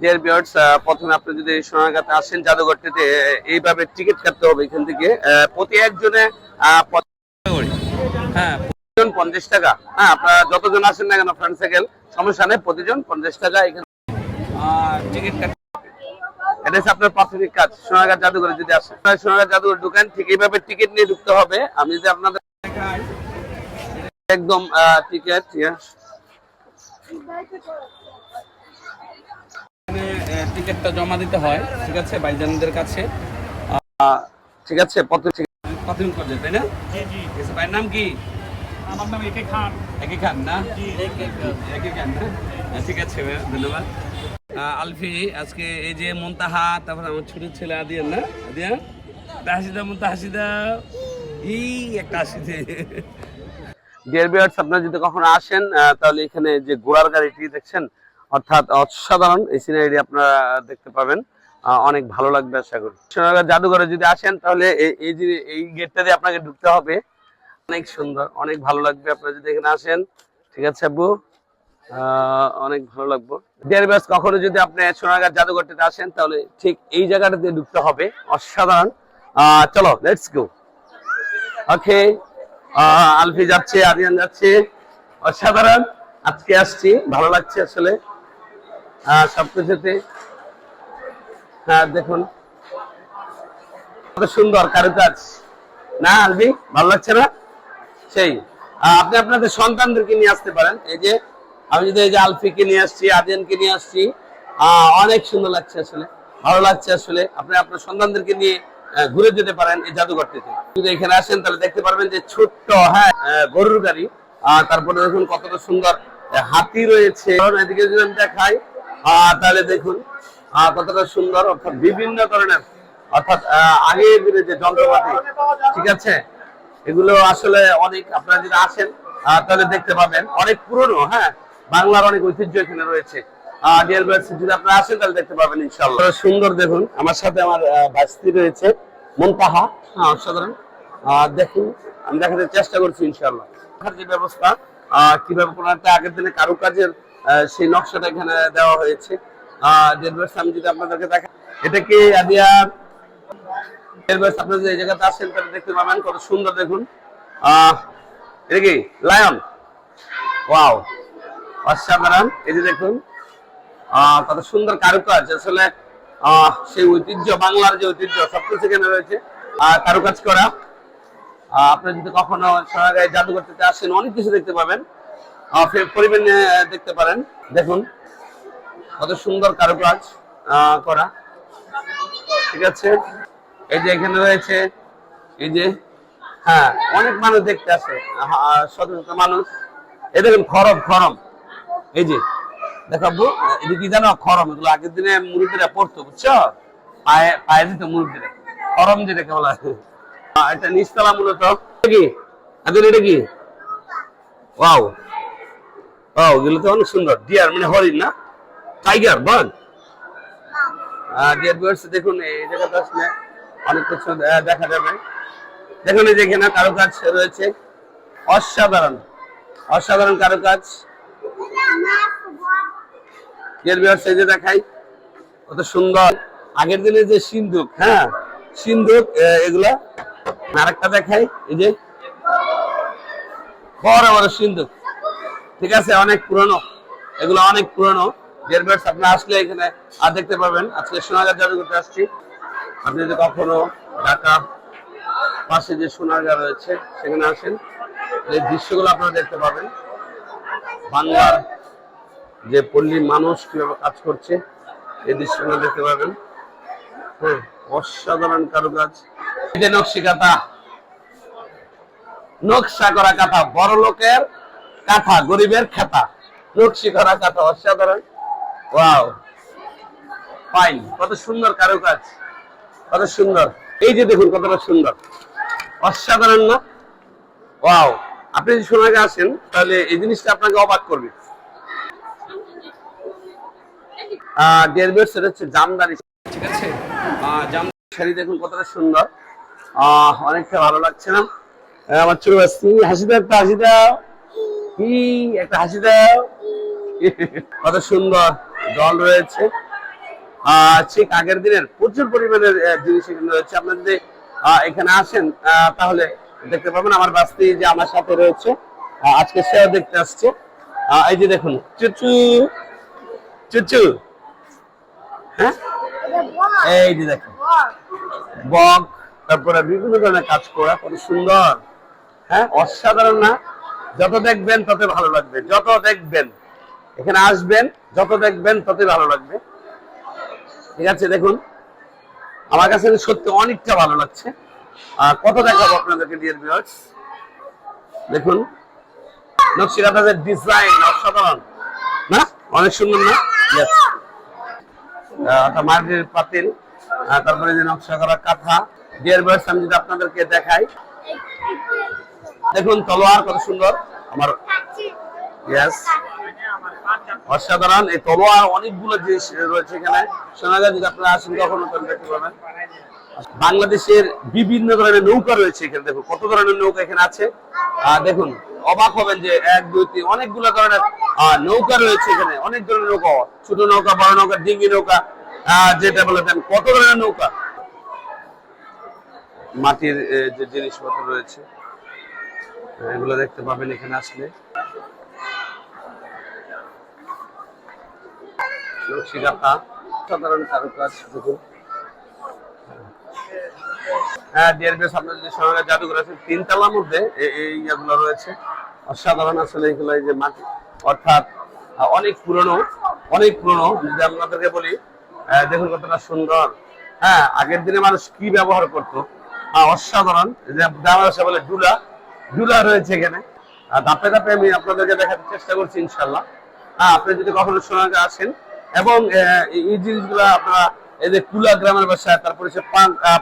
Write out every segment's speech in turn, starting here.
Deer বিয়ার্স প্রথমে আপনি যদি সোনারগাঁতে আসেন জাদুঘরটিতে এইভাবে টিকিট কাটতে হবে এখান থেকে। প্রতি একজনে। হ্যাঁ পঞ্চাশ টাকা। হ্যাঁ আপনারা যতজন আসেন না কেন ফ্রেন্ড সাইকেল সমস্যা নেই, প্রতিজন পঞ্চাশ টাকা এখানে টিকিট কাটতে আপনার প্রাথমিক কাজ জাদুঘরে যদি আসেন। জাদুঘর ঠিক এইভাবে টিকিট নিয়ে ঢুকতে হবে। আমি আপনাদের একদম টিকিট টিকিটটা জমা দিতে হয় ঠিক আছে ভাইজানদের কাছে। আহ, ঠিক আছে প্রথম প্রাথমিক পর্যায়ে তাই না? জি জি। ভাইয়ের নাম কি? আমার নাম একে খান। একই খান না? জি। একই খান। না? হ্যাঁ, ঠিক আছে ধন্যবাদ। আলফি আজকে এই যে মন্তাহা তারপর আমার ছোট ছেলে আদিয়ান না? আদিয়ান? একটা হাসি দাও মন্তা ই একটা দে। ডিয়ার বিয়ার্স আপনারা যদি কখনো আসেন আহ, তাহলে এখানে যে ঘোড়ার গাড়িটি দেখছেন অর্থাৎ অসাধারণ এই সিনারি আপনারা দেখতে পাবেন। অনেক ভালো লাগবে আশা করি। সোনারগাঁ জাদুঘরে যদি আসেন, তাহলে এই- যে এই গেটটা দিয়ে আপনাকে ঢুকতে হবে। অনেক সুন্দর, অনেক ভালো লাগবে আপনারা যদি এখানে আসেন। ঠিক আছে, আব্বু? অনেক ভালো লাগবে। ডিয়ার বিয়ার্স কখনো যদি আপনি সোনারগাঁ জাদুঘরটিতে আসেন, তাহলে ঠিক এই জায়গাটা দিয়ে ঢুকতে হবে। অসাধারণ। চলো লেটস গো ওকে আলফি যাচ্ছে, আরিয়ান যাচ্ছে। অসাধারণ। আজকে আসছি, ভালো লাগছে আসলে। সবকিছুতে হ্যাঁ দেখুন। সুন্দর কারুকাজ। না আলফি ভালো লাগছে না? সেই। আপনি আপনাদের সন্তানদেরকে নিয়ে আসতে পারেন। এই যে, আমি যদি এই যে আলফিকে নিয়ে আসছি, আদিয়ানকে নিয়ে আসছি অনেক সুন্দর লাগছে আসলে। ভালো লাগছে আসলে। আপনি আপনার সন্তানদেরকে নিয়ে ঘুরে যেতে পারেন এই জাদুঘরটিতে। যদি এখানে আসেন, তাহলে দেখতে পারবেন যে ছোট্ট হ্যাঁ গরুর গাড়ি। তারপরে দেখুন কতটা সুন্দর হাতি রয়েছে। এদিকে যদি আমি দেখাই তাহলে দেখুন কতটা সুন্দর, অর্থাৎ বিভিন্ন ধরনের, অর্থাৎ দিনে যে যন্ত্রপাতি, ঠিক আছে? এগুলো আসলে অনেক, আপনারা যদি আসেন তাহলে দেখতে পাবেন। অনেক পুরনো হ্যাঁ? বাংলার অনেক ঐতিহ্য এখানে রয়েছে। ইনশাআল্লাহ। সুন্দর, দেখুন, আমার সাথে আমার রয়েছে হ্যাঁ দেখুন, আমি চেষ্টা করছি ইনশাআল্লাহ। দেখার যে ব্যবস্থা কীভাবে কোনো একটা আগের দিনে কারুকাজের সেই নকশাটা এখানে দেওয়া হয়েছে। ডিয়ার আমি যদি আপনাদেরকে দেখা এটা কি আদিয়ার এরপর আপনারা যে জায়গাতে আসেন তাহলে দেখতে পাবেন কত সুন্দর দেখুন। এটা কি লায়ন? ওয়াও। অসাধারণ। এই যে দেখুন কত সুন্দর কারুকাজ আসলে সেই ঐতিহ্য বাংলার যে ঐতিহ্য সবকিছু এখানে রয়েছে। কারুকাজ করা। আহ, আপনি যদি কখনো সোনাগাঁয়ে জাদুঘরটিতে আসেন অনেক কিছু দেখতে পাবেন। ফের দেখতে পারেন। দেখুন, কত সুন্দর কারুকাজ করা। ঠিক আছে? এই যে এখানে রয়েছে, এই যে হ্যাঁ অনেক মানুষ দেখতে আসে শত মানুষ। এই দেখুন, খরম খরম। এই যে দেখাবো এটা কি জানো, খরম, এগুলো আগের দিনে মুরব্বীরা পড়তো, বুঝছ? পায়ে পায়ে দিত মুরব্বীরা। খরম যেটাকে বলা এটা নিচতলা মূলত। কি? এটা কি? ওয়াও। ওয়াও এগুলো তো অনেক সুন্দর। ডিয়ার মানে হরিণ না? টাইগার বাঘ? ডিয়ার ভিউয়ার্স দেখুন এই জায়গাতে আসলে অনেক কিছু দেখা যাবে। দেখুন এই যে এখানে কারুকাজ রয়েছে। অসাধারণ। অসাধারণ কারুকাজ। ডিয়ার ভিউয়ার্স এই যে দেখাই কত সুন্দর। আগের দিনে যে সিন্ধুক হ্যাঁ? সিন্ধুক এগুলা। আরেকটা দেখাই এই যে। বড় বড় সিন্ধুক। ঠিক আছে, অনেক পুরনো। এগুলো অনেক পুরনো। জেরবেটস আপনি আসলে এখানে আর দেখতে পাবেন আজকে সোনাগার জাদুঘরতে আসছি। আপনি যদি কখনো ঢাকা পাশে যে সোনাগার রয়েছে, সেখানে আসেন। এই দৃশ্যগুলো আপনারা দেখতে পাবেন। বাংলার যে পল্লী মানুষ কীভাবে কাজ করছে, এই দৃশ্যগুলো দেখতে পাবেন। হ্যাঁ অসাধারণ কারুকাজ। যে নকশি কাঁথা। নকশা করা কাঁথা। বড় লোকের কাঁথা, গরিবের খাতা। নকশি করা কাঁথা, অসাধারণ। ওয়াও। ফাইন কত সুন্দর কারুকাজ। কত সুন্দর। এই যে দেখুন, কতটা সুন্দর। অসাধারণ না? ওয়াও। আপনি যদি সোনাকে আসেন, তাহলে এই জিনিসটা আপনাকে অবাক করবে। দেখুন, কতটা সুন্দর। অনেকটা ভালো লাগছে না? আমার ছোট বাচ্চি হাসি দাও একটা হাসি দাও। একটা হাসি দাও। কত সুন্দর রয়েছে। আগের দিনের প্রচুর পরিমাণের জিনিস এখানে রয়েছে। যদি এখানে আসেন তাহলে দেখতে পাবেন আমার বাস্তি যে আমার সাথে রয়েছে। আজকে সেও দেখতে আসছে। এই যে দেখুন, চুচু চুচু। হ্যাঁ? এই যে দেখুন, বক, তারপরে বিভিন্ন ধরনের কাজ করা, কত সুন্দর। হ্যাঁ? অসাধারণ না? যত দেখবেন তত ভালো লাগবে। যত দেখবেন, এখানে আসবেন, যত দেখবেন ততই ভালো লাগবে। ঠিক আছে, দেখুন। আমার কাছে সত্যি অনেকটা ভালো লাগছে। কত দেখাবো আপনাদেরকে ডিয়ার ভিউয়ার্স দেখুন। নকশিকাতাদের ডিজাইন অসাধারণ। না? অনেক সুন্দর না? মাটির পাতিল তারপরে যে নকশা করা কাঁথা। ডিয়ার ভিউয়ার্স আমি যদি আপনাদেরকে দেখাই। দেখুন, তলোয়ার কত সুন্দর। আমার অসাধারণ। এই তলোয়ার অনেকগুলো জিনিস রয়েছে এখানে। যায় যদি আপনারা আসেন কখনো দেখতে পাবেন। বাংলাদেশের বিভিন্ন ধরনের নৌকা রয়েছে এখানে। দেখুন, কত ধরনের নৌকা এখানে আছে। দেখুন, অবাক হবেন যে এক, দুই, তিন, অনেকগুলো ধরনের নৌকা রয়েছে এখানে। অনেক ধরনের নৌকা, ছোট নৌকা, বড় নৌকা, ডিঙ্গি নৌকা যেটা বলে দেন, কত ধরনের নৌকা? মাটির যে জিনিসপত্র রয়েছে। এগুলো দেখতে পাবেন এখানে আসলে। দেখুন হ্যাঁ অনেক পুরনো, অনেক আপনাদেরকে বলি দেখুন কতটা সুন্দর। হ্যাঁ আগের দিনে মানুষ কি ব্যবহার করতো? অসাধারণ। বলে ডুলা ডুলা রয়েছে এখানে। আর ধাপে ধাপে আমি আপনাদেরকে দেখাতে চেষ্টা করছি ইনশাল্লাহ হ্যাঁ আপনি যদি কখনো সোনাকে আসেন এবং এই- জিনিসগুলো আপনারা, এই যে কুলা গ্রামের বাসায় তারপরে সে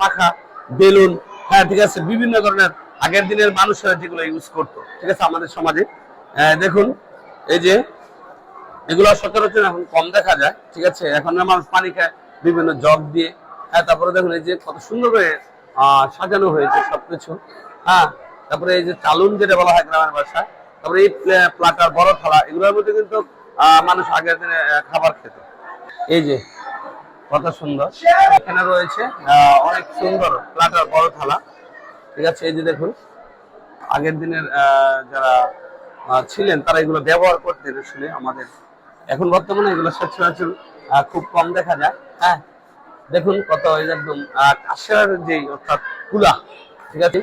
পাখা, বেলুন হ্যাঁ ঠিক আছে, বিভিন্ন ধরনের আগের দিনের মানুষেরা যেগুলো ইউজ করতো, ঠিক আছে, আমাদের সমাজে। দেখুন, এই যে, এগুলো সচরাচর এখন কম দেখা যায়, ঠিক আছে এখন মানুষ পানি খায়, বিভিন্ন জগ দিয়ে হ্যাঁ তারপরে দেখুন, এই যে কত সুন্দর করে সাজানো হয়েছে সবকিছু। হ্যাঁ তারপরে এই যে চালুন যেটা বলা হয় গ্রামের ভাষায়, তারপরে এই প্লে- প্লাটার, বড় থালা, এগুলোর মধ্যে কিন্তু মানুষ আগের দিনে খাবার খেত। এই যে, কত সুন্দর। এখানে রয়েছে অনেক সুন্দর প্লাটার, বড় থালা। ঠিক আছে, এই যে দেখুন, আগের দিনের যারা ছিলেন, তারা এগুলো ব্যবহার করতেন আসলে আমাদের। এখন বর্তমানে এগুলো সচরাচর খুব কম দেখা যায়। হ্যাঁ দেখুন কত একদম কাঁসার যে অর্থাৎ কুলা ঠিক আছে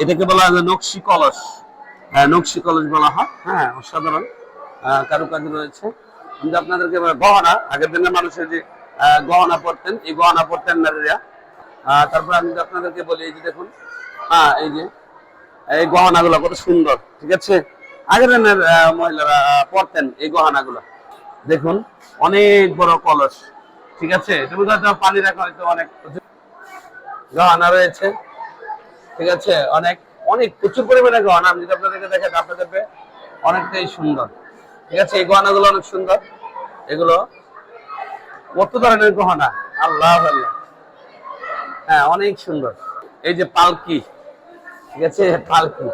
এটাকে বলা হয় নকশি কলস। আহ, নকশি কলস বলা হয়। হ্যাঁ অসাধারণ। কারুকাজ রয়েছে। কিন্তু আপনাদেরকে গহনা আগের দিনের মানুষের যে গহনা পরতেন এই গহনা পরতেন নারীরা তারপর আমি আপনাদেরকে বলি এই যে দেখুন হ্যাঁ এই যে এই গহনাগুলো কত সুন্দর ঠিক আছে? আগের দিনের মহিলারা পরতেন এই গহনাগুলো। দেখুন অনেক বড় কলস ঠিক আছে? এটা বোধ হয় পানি রাখা হয়তো অনেক গহনা রয়েছে। ঠিক আছে? অনেক অনেক প্রচুর পরিমাণে গহনা আমি যদি আপনাদেরকে দেখে আপনাদের দেখবে অনেকটাই সুন্দর। ঠিক আছে? এই গহনাগুলো অনেক সুন্দর। এগুলো কত ধরনের গহনা আল্লাহ আল্লাহ। হ্যাঁ অনেক সুন্দর। এই যে পালকি ঠিক আছে? পালকি।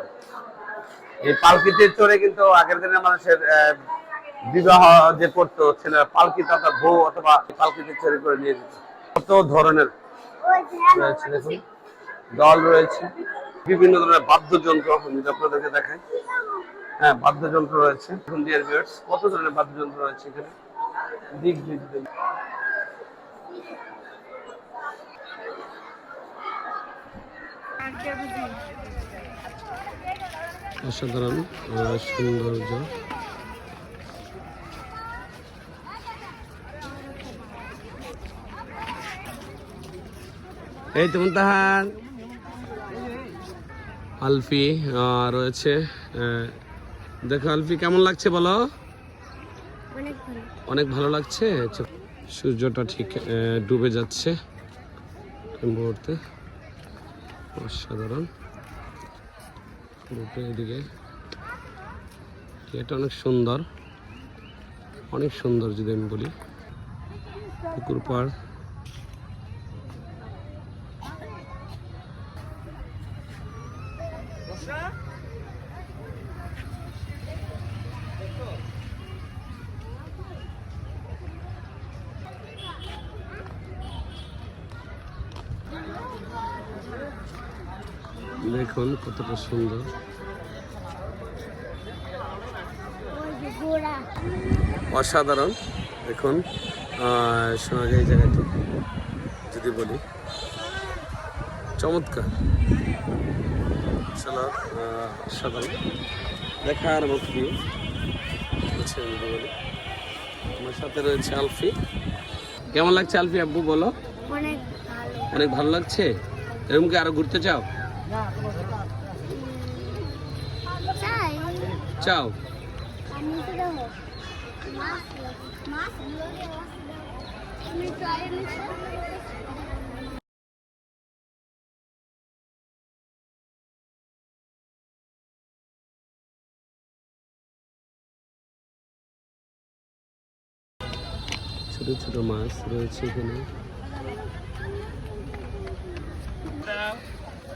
এই পালকিতে চড়ে কিন্তু আগের দিনের মানুষের বিবাহ যে করতো ছেলেরা পালকি তার বউ অথবা পালকিতে চড়ে করে নিয়ে যেত। কত ধরনের? দেখুন দল রয়েছে। বিভিন্ন ধরনের বাদ্যযন্ত্র, আমি যদি আপনাদেরকে দেখাই। হ্যাঁ বাদ্যযন্ত্র রয়েছে। এখন ডিয়ার ভিউয়ার্স কত ধরনের বাদ্যযন্ত্র রয়েছে এখানে? দিক দিক দিক অসাধারণ সৌন্দর্য। এই তো তাহার আলফি রয়েছে। দেখো আলফি কেমন লাগছে বলো? অনেক ভালো। লাগছে? আচ্ছা, সূর্যটা ঠিক ডুবে যাচ্ছে মুহূর্তে। অসাধারণ। পুরোটা এদিকে। এটা অনেক সুন্দর। অনেক সুন্দর যদি আমি বলি। পুকুর পাড়। দেখুন কতটা সুন্দর। অসাধারণ। দেখুন সোনাগাই জায়গাটি। যদি বলি। চমৎকার। চলো অসাধারণ। দেখার মতো view। যদি বলি। আমার সাথে রয়েছে আলফি। কেমন লাগছে আলফি আব্বু বলো? অনেক ভালো। অনেক ভালো লাগছে? এরকম কি আরও ঘুরতে চাও? চাও? ছোট ছোট মাছ রয়েছে এখানে।